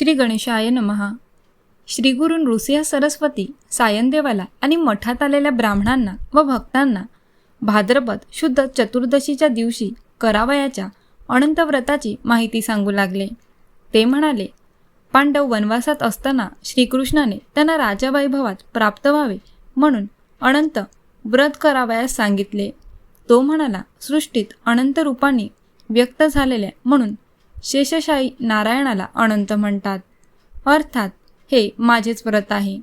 श्री गणेशाय नमहा श्रीगुरु नृसिंह सरस्वती सायनदेवाला आणि मठात आलेल्या ब्राह्मणांना व भक्तांना भाद्रपद शुद्ध चतुर्दशीच्या दिवशी करावयाच्या अनंत व्रताची माहिती सांगू लागले. ते म्हणाले पांडव वनवासात असताना श्रीकृष्णाने त्यांना राजवैभवात प्राप्त व्हावे म्हणून अनंत व्रत करावयास सांगितले. तो म्हणाला सृष्टीत अनंत रूपाने व्यक्त झालेल्या म्हणून शेषशाही नारायणाला अनंत म्हणतात. अर्थात हे माझेच व्रत आहे.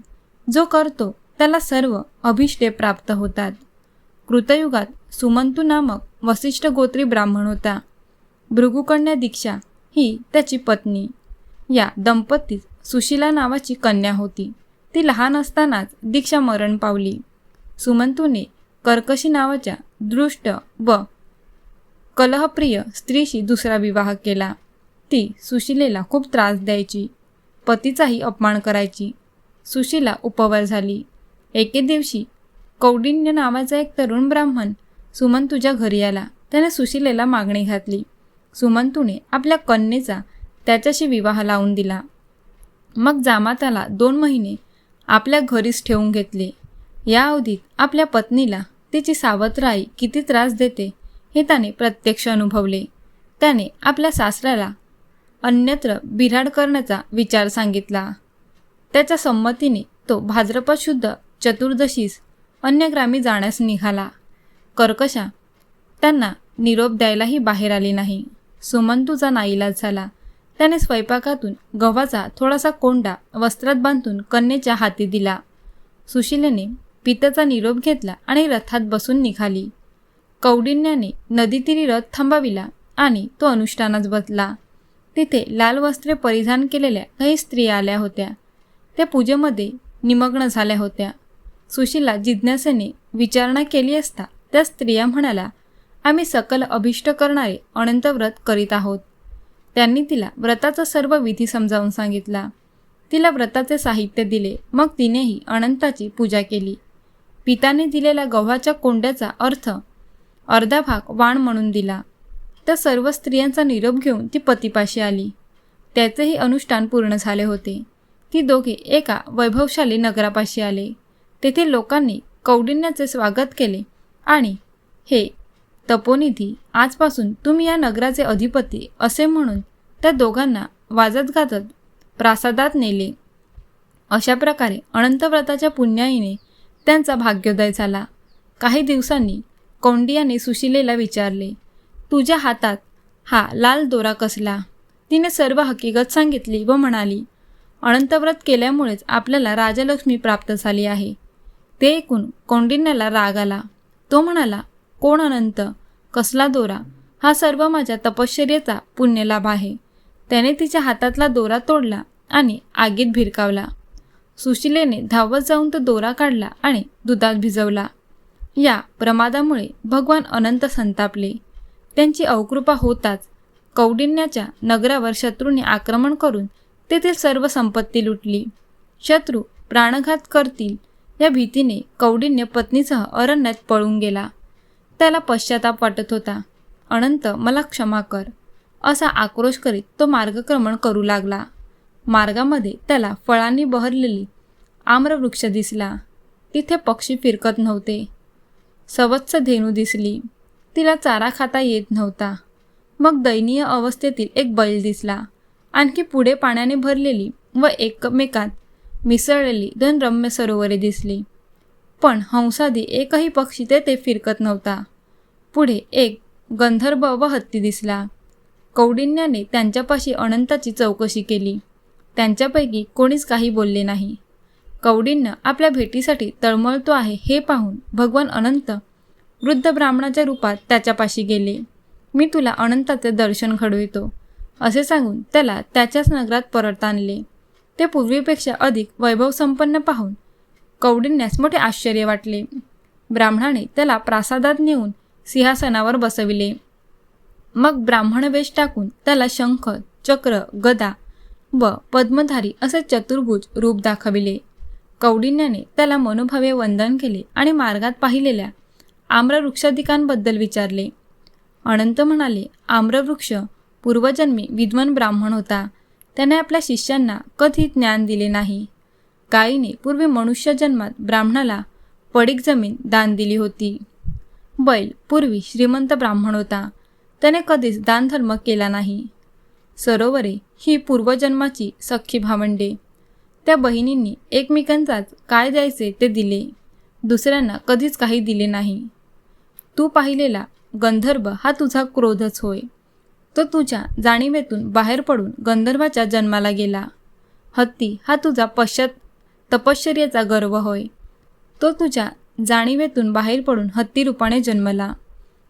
जो करतो त्याला सर्व अभिष्टे प्राप्त होतात. कृतयुगात सुमंतू नामक वसिष्ठ गोत्री ब्राह्मण होता. भृगुकन्या दीक्षा ही त्याची पत्नी. या दंपतीत सुशिला नावाची कन्या होती. ती लहान असतानाच दीक्षा मरण पावली. सुमंतूने कर्कशी नावाच्या दृष्ट व कलहप्रिय स्त्रीशी दुसरा विवाह केला. ती सुशिलेला खूप त्रास द्यायची. पतीचाही अपमान करायची. सुशिला उपवर झाली. एके दिवशी कौडिन्य नावाचा एक तरुण ब्राह्मण सुमंतूच्या घरी आला. त्याने सुशिलेला मागणी घातली. सुमंतूने आपल्या कन्येचा त्याच्याशी विवाह लावून दिला. मग जामाताला दोन महिने आपल्या घरीच ठेवून घेतले. या अवधीत आपल्या पत्नीला तिची सावत्र आई किती त्रास देते हे त्याने प्रत्यक्ष अनुभवले. त्याने आपल्या सासऱ्याला अन्यत्र बिराड करण्याचा विचार सांगितला. त्याच्या संमतीने तो भाद्रपद शुद्ध चतुर्दशीस अन्य ग्रामी जाण्यास निघाला. कर्कशा त्यांना निरोप द्यायलाही बाहेर आली नाही. सुमंतूचा नाईलाज झाला. त्याने स्वयंपाकातून गव्हाचा थोडासा कोंडा वस्त्रात बांधून कन्येच्या हाती दिला. सुशिलेने पित्याचा निरोप घेतला आणि रथात बसून निघाली. कौडिन्याने नदीतीरी रथ थांबविला आणि तो अनुष्ठानात बसला. तिथे लाल वस्त्रे परिधान केलेल्या काही स्त्रिया आल्या होत्या. त्या पूजेमध्ये निमग्न झाल्या होत्या. सुशीला जिज्ञासेने विचारणा केली असता त्या स्त्रिया म्हणाल्या आम्ही सकल अभिष्ट करणारे अनंत व्रत करीत आहोत. त्यांनी तिला व्रताचा सर्व विधी समजावून सांगितला. तिला व्रताचे साहित्य दिले मग तिनेही अनंताची पूजा केली. पिताने दिलेल्या गव्हाच्या कोंड्याचा अर्थ अर्धा भाग वाण म्हणून दिला. तर सर्व स्त्रियांचा निरोप घेऊन ती पतीपाशी आली. त्याचेही अनुष्ठान पूर्ण झाले होते. ती दोघे एका वैभवशाली नगरापाशी आले. तेथे लोकांनी कौडिन्याचे स्वागत केले आणि हे तपोनिधी आजपासून तुम्ही या नगराचे अधिपती असे म्हणून त्या दोघांना वाजत गाजत प्रासादात नेले. अशा प्रकारे अनंतव्रताच्या पुण्याईने त्यांचा भाग्योदय झाला. काही दिवसांनी कौंडियाने सुशिलेला विचारले तुझ्या हातात हा लाल दोरा कसला? तिने सर्व हकीकत सांगितली व म्हणाली अनंतव्रत केल्यामुळेच आपल्याला राजलक्ष्मी प्राप्त झाली आहे. ते ऐकून कौंडिन्याला राग आला. तो म्हणाला कोण अनंत? कसला दोरा? हा सर्व माझ्या तपश्चर्याचा पुण्यलाभ आहे. त्याने तिच्या हातातला दोरा तोडला आणि आगीत भिरकावला. सुशिलेने धावत जाऊन तो दोरा काढला आणि दुधात भिजवला. या प्रमादामुळे भगवान अनंत संतापले. त्यांची अवकृपा होताच. कौडिन्याच्या नगरावर शत्रूंनी आक्रमण करून तेथील सर्व संपत्ती लुटली. शत्रू प्राणघात करतील या भीतीने कौडिन्य पत्नीसह अरण्यात पळून गेला. त्याला पश्चाताप वाटत होता. अनंत मला क्षमा कर. असा आक्रोश करीत तो मार्गक्रमण करू लागला. मार्गामध्ये त्याला फळांनी बहरलेली आम्रवृक्ष दिसला. तिथे पक्षी फिरकत नव्हते. सवत्स धेनू दिसली. तिला चारा खाता येत नव्हता. मग दयनीय अवस्थेतील एक बैल दिसला. आणखी पुढे पाण्याने भरलेली व एकमेकात मिसळलेली दोन रम्य सरोवरे दिसली. पण हंसादी एकही पक्षी तेथे फिरकत नव्हता. पुढे एक गंधर्व व हत्ती दिसला. कौडिन्याने त्यांच्यापाशी अनंताची चौकशी केली. त्यांच्यापैकी कोणीच काही बोलले नाही. कवडींना आपल्या भेटीसाठी तळमळतो आहे हे पाहून भगवान अनंत वृद्ध ब्राह्मणाच्या रूपात त्याच्यापाशी गेले. मी तुला अनंताचे दर्शन घडवितो. असे सांगून त्याला त्याच्याच नगरात परत आणले. ते पूर्वीपेक्षा अधिक वैभवसंपन्न पाहून कौडिन्यास मोठे आश्चर्य वाटले. ब्राह्मणाने त्याला प्रासादात नेऊन सिंहासनावर बसविले. मग ब्राह्मण वेश टाकून त्याला शंख चक्र गदा व पद्मधारी असे चतुर्भुज रूप दाखविले. कौडिन्याने त्याला मनोभावे वंदन केले आणि मार्गात पाहिलेल्या आम्रवृक्षाधिकांबद्दल विचारले. अनंत म्हणाले आम्रवृक्ष पूर्वजन्मी विद्वान ब्राह्मण होता. त्याने आपल्या शिष्यांना कधी ज्ञान दिले नाही. गायीने पूर्वी मनुष्य जन्मात ब्राह्मणाला पडीक जमीन दान दिली होती. बैल पूर्वी श्रीमंत ब्राह्मण होता. त्याने कधीच दानधर्म केला नाही. सरोवरे ही पूर्वजन्माची सख्खी भावंडे. त्या बहिणींनी एकमेकांचाच काय द्यायचे ते दिले. दुसऱ्यांना कधीच काही दिले नाही. तू पाहिलेला गंधर्व हा तुझा क्रोधच होय. तो तुझ्या जाणीवेतून बाहेर पडून गंधर्वाच्या जन्माला गेला. हत्ती हा तुझा पश्चात तपश्चर्याचा गर्व होय. तो तुझ्या जाणीवेतून बाहेर पडून हत्ती रूपाने जन्मला.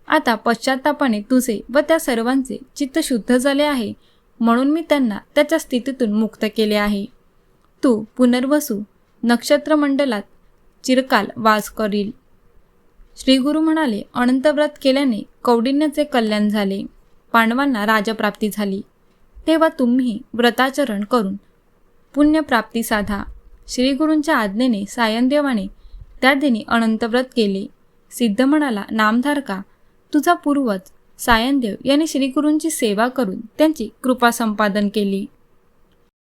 आता पश्चातापाने तुझे व त्या सर्वांचे चित्त शुद्ध झाले आहे म्हणून मी त्यांना त्याच्या स्थितीतून मुक्त केले आहे. तू पुनर्वसू नक्षत्रमंडलात चिरकाल वास करील. श्रीगुरु म्हणाले अनंतव्रत केल्याने कौडिण्याचे कल्याण झाले. पांडवांना राजप्राप्ती झाली. तेव्हा तुम्ही व्रताचरण करून पुण्यप्राप्ती साधा. श्रीगुरूंच्या आज्ञेने सायनदेवाने त्या दिनी अनंतव्रत केले. सिद्ध म्हणाला नामधारका तुझा पूर्वज सायनदेव यांनी श्रीगुरूंची सेवा करून त्यांची कृपा संपादन केली.